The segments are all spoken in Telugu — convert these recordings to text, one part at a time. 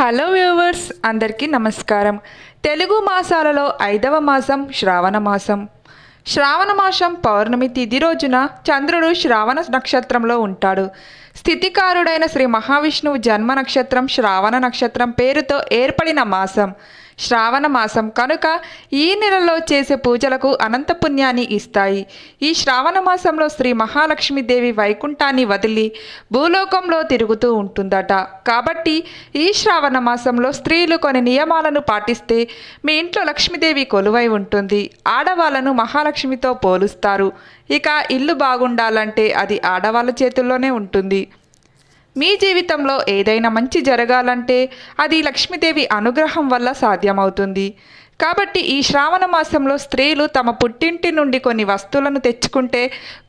హలో వ్యూవర్స్ అందరికీ నమస్కారం. తెలుగు మాసాలలో ఐదవ మాసం శ్రావణ మాసం. శ్రావణ మాసం పౌర్ణమి తిథి రోజున చంద్రుడు శ్రావణ నక్షత్రంలో ఉంటాడు. స్థితికారుడైన శ్రీ మహావిష్ణువు జన్మ నక్షత్రం శ్రావణ నక్షత్రం పేరుతో ఏర్పడిన మాసం. శ్రావణ మాసం కనుక ఈ నెలలో చేసే పూజలకు అనంత పుణ్యాన్ని ఇస్తాయి. ఈ శ్రావణ మాసంలో శ్రీ మహాలక్ష్మీదేవి వైకుంఠాన్ని వదిలి భూలోకంలో తిరుగుతూ ఉంటుందట. కాబట్టి ఈ శ్రావణ మాసంలో స్త్రీలు కొన్ని నియమాలను పాటిస్తే మీ ఇంట్లో లక్ష్మీదేవి కొలువై ఉంటుంది. ఆడవాళ్ళను మహాలక్ష్మితో పోలుస్తారు. ఇక ఇల్లు బాగుండాలంటే అది ఆడవాళ్ళ చేతుల్లోనే ఉంటుంది. మీ జీవితంలో ఏదైనా మంచి జరగాలంటే అది లక్ష్మీదేవి అనుగ్రహం వల్ల సాధ్యమవుతుంది. కాబట్టి ఈ శ్రావణ మాసంలో స్త్రీలు తమ పుట్టింటి నుండి కొన్ని వస్తువులను తెచ్చుకుంటే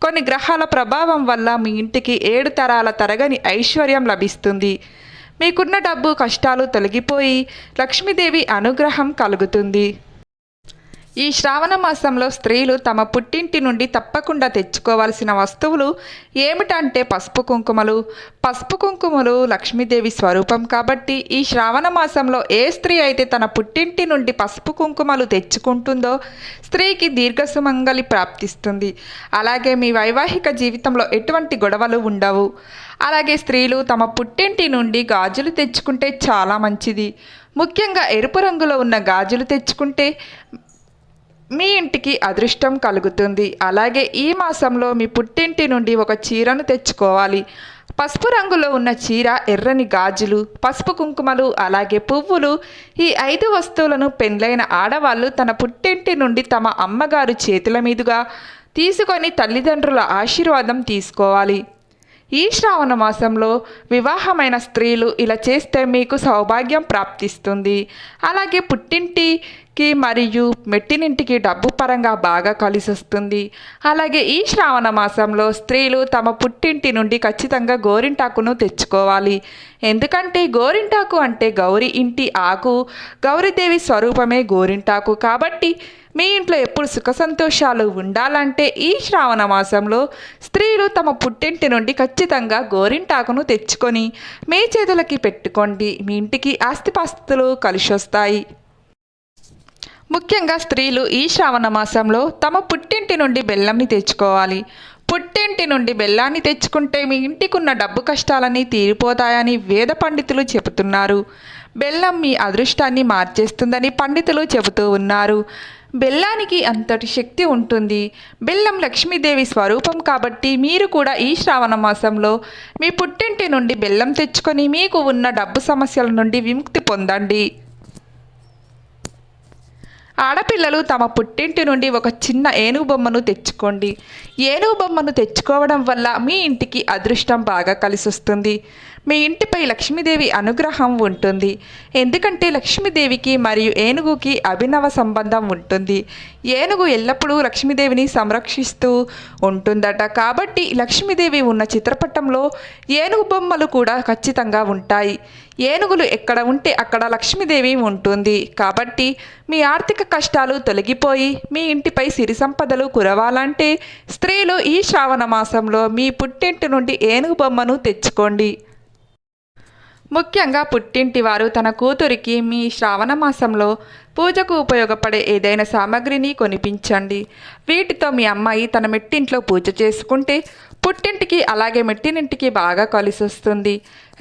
కొన్ని గ్రహాల ప్రభావం వల్ల మీ ఇంటికి ఏడు తరాల తరగని ఐశ్వర్యం లభిస్తుంది. మీకున్న డబ్బు కష్టాలు తొలగిపోయి లక్ష్మీదేవి అనుగ్రహం కలుగుతుంది. ఈ శ్రావణ మాసంలో స్త్రీలు తమ పుట్టింటి నుండి తప్పకుండా తెచ్చుకోవాల్సిన వస్తువులు ఏమిటంటే పసుపు కుంకుమలు. పసుపు కుంకుమలు లక్ష్మీదేవి స్వరూపం కాబట్టి ఈ శ్రావణ మాసంలో ఏ స్త్రీ అయితే తన పుట్టింటి నుండి పసుపు కుంకుమలు తెచ్చుకుంటుందో స్త్రీకి దీర్ఘసుమంగలి ప్రాప్తిస్తుంది. అలాగే మీ వైవాహిక జీవితంలో ఎటువంటి గొడవలు ఉండవు. అలాగే స్త్రీలు తమ పుట్టింటి నుండి గాజులు తెచ్చుకుంటే చాలా మంచిది. ముఖ్యంగా ఎరుపు రంగులో ఉన్న గాజులు తెచ్చుకుంటే మీ ఇంటికి అదృష్టం కలుగుతుంది. అలాగే ఈ మాసంలో మీ పుట్టింటి నుండి ఒక చీరను తెచ్చుకోవాలి. పసుపు రంగులో ఉన్న చీర ఎర్రని గాజులు పసుపు కుంకుమలు అలాగే పువ్వులు ఈ ఐదు వస్తువులను పెండ్లైన ఆడవాళ్ళు తన పుట్టింటి నుండి తమ అమ్మగారు చేతుల మీదుగా తీసుకొని తల్లిదండ్రుల ఆశీర్వాదం తీసుకోవాలి. ఈ శ్రావణ మాసంలో వివాహమైన స్త్రీలు ఇలా చేస్తే మీకు సౌభాగ్యం ప్రాప్తిస్తుంది. అలాగే పుట్టింటి ఇంటికి మరియు మెట్టినింటికి డబ్బు పరంగా బాగా కలిసి వస్తుంది అలాగే ఈ శ్రావణ మాసంలో స్త్రీలు తమ పుట్టింటి నుండి ఖచ్చితంగా గోరింటాకును తెచ్చుకోవాలి. ఎందుకంటే గోరింటాకు అంటే గౌరి ఇంటి ఆకు. గౌరీదేవి స్వరూపమే గోరింటాకు. కాబట్టి మీ ఇంట్లో ఎప్పుడు సుఖ సంతోషాలు ఉండాలంటే ఈ శ్రావణ మాసంలో స్త్రీలు తమ పుట్టింటి నుండి ఖచ్చితంగా గోరింటాకును తెచ్చుకొని మీ చేతులకి పెట్టుకోండి. మీ ఇంటికి ఆస్తిపాస్తులు కలిసి వస్తాయి ముఖ్యంగా స్త్రీలు ఈ శ్రావణ మాసంలో తమ పుట్టింటి నుండి బెల్లంని తెచ్చుకోవాలి. పుట్టింటి నుండి బెల్లాన్ని తెచ్చుకుంటే మీ ఇంటికున్న డబ్బు కష్టాలన్నీ తీరిపోతాయని వేద పండితులు చెబుతున్నారు. బెల్లం మీ అదృష్టాన్ని మార్చేస్తుందని పండితులు చెబుతూ ఉన్నారు. బెల్లానికి అంతటి శక్తి ఉంటుంది. బెల్లం లక్ష్మీదేవి స్వరూపం కాబట్టి మీరు కూడా ఈ శ్రావణ మాసంలో మీ పుట్టింటి నుండి బెల్లం తెచ్చుకొని మీకు ఉన్న డబ్బు సమస్యల నుండి విముక్తి పొందండి. ఆడపిల్లలు తమ పుట్టింటి నుండి ఒక చిన్న ఏనుగు బొమ్మను తెచ్చుకోండి. ఏనుగు బొమ్మను తెచ్చుకోవడం వల్ల మీ ఇంటికి అదృష్టం బాగా కలిసొస్తుంది. మీ ఇంటిపై లక్ష్మీదేవి అనుగ్రహం ఉంటుంది. ఎందుకంటే లక్ష్మీదేవికి మరియు ఏనుగుకి అభినవ సంబంధం ఉంటుంది. ఏనుగు ఎల్లప్పుడూ లక్ష్మీదేవిని సంరక్షిస్తూ ఉంటుందట. కాబట్టి లక్ష్మీదేవి ఉన్న చిత్రపటంలో ఏనుగు బొమ్మలు కూడా ఖచ్చితంగా ఉంటాయి. ఏనుగులు ఎక్కడ ఉంటే అక్కడ లక్ష్మీదేవి ఉంటుంది. కాబట్టి మీ ఆర్థిక కష్టాలు తొలగిపోయి మీ ఇంటిపై సిరి సంపదలు కురవాలంటే స్త్రీలు ఈ శ్రావణ మాసంలో మీ పుట్టింటి నుండి ఏనుగు బొమ్మను తెచ్చుకోండి. ముఖ్యంగా పుట్టింటి వారు తన కూతురికి మీ శ్రావణ మాసంలో పూజకు ఉపయోగపడే ఏదైనా సామాగ్రిని కొనిపించండి. వీటితో మీ అమ్మాయి తన మెట్టింట్లో పూజ చేసుకుంటే పుట్టింటికి అలాగే మెట్టినింటికి బాగా కలిసి వస్తుంది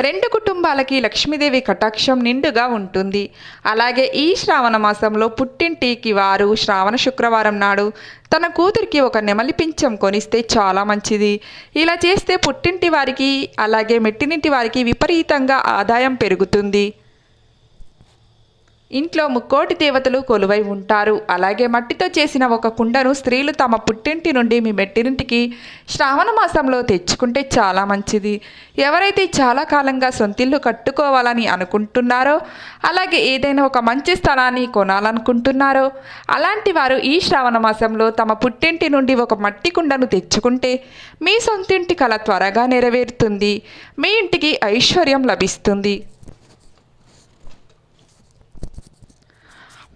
రెండు కుటుంబాలకి లక్ష్మీదేవి కటాక్షం నిండుగా ఉంటుంది. అలాగే ఈ శ్రావణ మాసంలో పుట్టింటికి వారు శ్రావణ శుక్రవారం నాడు తన కూతురికి ఒక నెమలి పింఛం కొనిస్తే చాలా మంచిది. ఇలా చేస్తే పుట్టింటి వారికి అలాగే మెట్టినింటి వారికి విపరీతంగా ఆదాయం పెరుగుతుంది. ఇంట్లో ముక్కోటి దేవతలు కొలువై ఉంటారు. అలాగే మట్టితో చేసిన ఒక కుండను స్త్రీలు తమ పుట్టింటి నుండి మీ మెట్టింటికి శ్రావణ మాసంలో తెచ్చుకుంటే చాలా మంచిది. ఎవరైతే చాలా కాలంగా సొంతిల్లు కట్టుకోవాలని అనుకుంటున్నారో అలాగే ఏదైనా ఒక మంచి స్థలాన్ని కొనాలనుకుంటున్నారో అలాంటి వారు ఈ శ్రావణ మాసంలో తమ పుట్టింటి నుండి ఒక మట్టి కుండను తెచ్చుకుంటే మీ సొంతింటి కళ త్వరగా నెరవేరుతుంది. మీ ఇంటికి ఐశ్వర్యం లభిస్తుంది.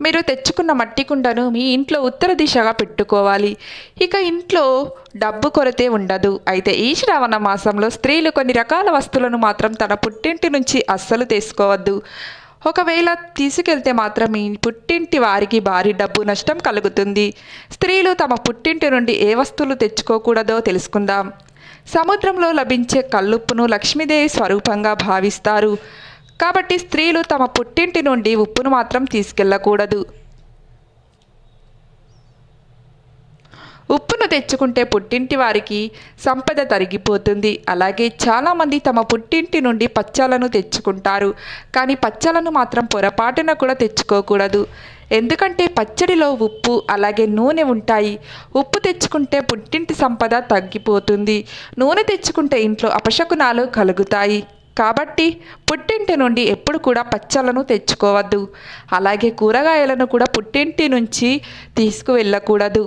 మీరు తెచ్చుకున్న మట్టి కుండను మీ ఇంట్లో ఉత్తర దిశగా పెట్టుకోవాలి. ఇక ఇంట్లో డబ్బు కొరతే ఉండదు. అయితే ఈ శ్రావణ మాసంలో స్త్రీలు కొన్ని రకాల వస్తువులను మాత్రం తన పుట్టింటి నుంచి అస్సలు తీసుకోవద్దు. ఒకవేళ తీసుకెళ్తే మాత్రం మీ పుట్టింటి వారికి భారీ డబ్బు నష్టం కలుగుతుంది. స్త్రీలు తమ పుట్టింటి నుండి ఏ వస్తువులు తెచ్చుకోకూడదో తెలుసుకుందాం. సముద్రంలో లభించే కల్లుప్పును లక్ష్మీదేవి స్వరూపంగా భావిస్తారు. కాబట్టి స్త్రీలు తమ పుట్టింటి నుండి ఉప్పును మాత్రం తీసుకెళ్ళకూడదు ఉప్పును తెచ్చుకుంటే పుట్టింటి వారికి సంపద తరిగిపోతుంది. అలాగే చాలామంది తమ పుట్టింటి నుండి పచ్చలను తెచ్చుకుంటారు. కానీ పచ్చలను మాత్రం పొరపాటున కూడా తెచ్చుకోకూడదు. ఎందుకంటే పచ్చడిలో ఉప్పు అలాగే నూనె ఉంటాయి. ఉప్పు తెచ్చుకుంటే పుట్టింటి సంపద తగ్గిపోతుంది. నూనె తెచ్చుకుంటే ఇంట్లో అపశకునాలు కలుగుతాయి. కాబట్టి పుట్టింటి నుండి ఎప్పుడు కూడా పచ్చళ్ళను తెచ్చుకోవద్దు. అలాగే కూరగాయలను కూడా పుట్టింటి నుంచి తీసుకువెళ్ళకూడదు.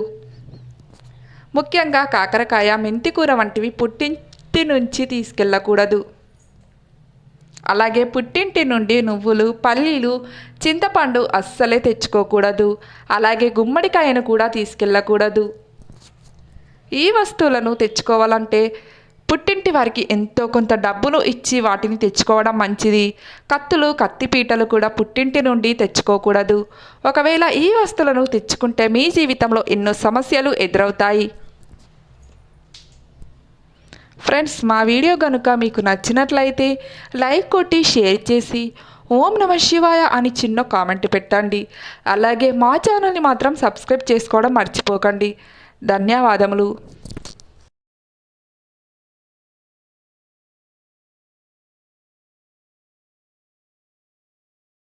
ముఖ్యంగా కాకరకాయ మెంతికూర వంటివి పుట్టింటి నుంచి తీసుకెళ్ళకూడదు. అలాగే పుట్టింటి నుండి నువ్వులు పల్లీలు చింతపండు అస్సలే తెచ్చుకోకూడదు. అలాగే గుమ్మడికాయను కూడా తీసుకెళ్ళకూడదు. ఈ వస్తువులను తెచ్చుకోవాలంటే పుట్టింటి వారికి ఎంతో కొంత డబ్బులు ఇచ్చి వాటిని తెచ్చుకోవడం మంచిది. కత్తులు కత్తిపీటలు కూడా పుట్టింటి నుండి తెచ్చుకోకూడదు. ఒకవేళ ఈ వస్తువులను తెచ్చుకుంటే మీ జీవితంలో ఎన్నో సమస్యలు ఎదురవుతాయి. ఫ్రెండ్స్ మా వీడియో కనుక మీకు నచ్చినట్లయితే లైక్ కొట్టి షేర్ చేసి ఓం నమ శివాయ అని చిన్న కామెంట్ పెట్టండి. అలాగే మా ఛానల్ని మాత్రం సబ్స్క్రైబ్ చేసుకోవడం మర్చిపోకండి. ధన్యవాదములు.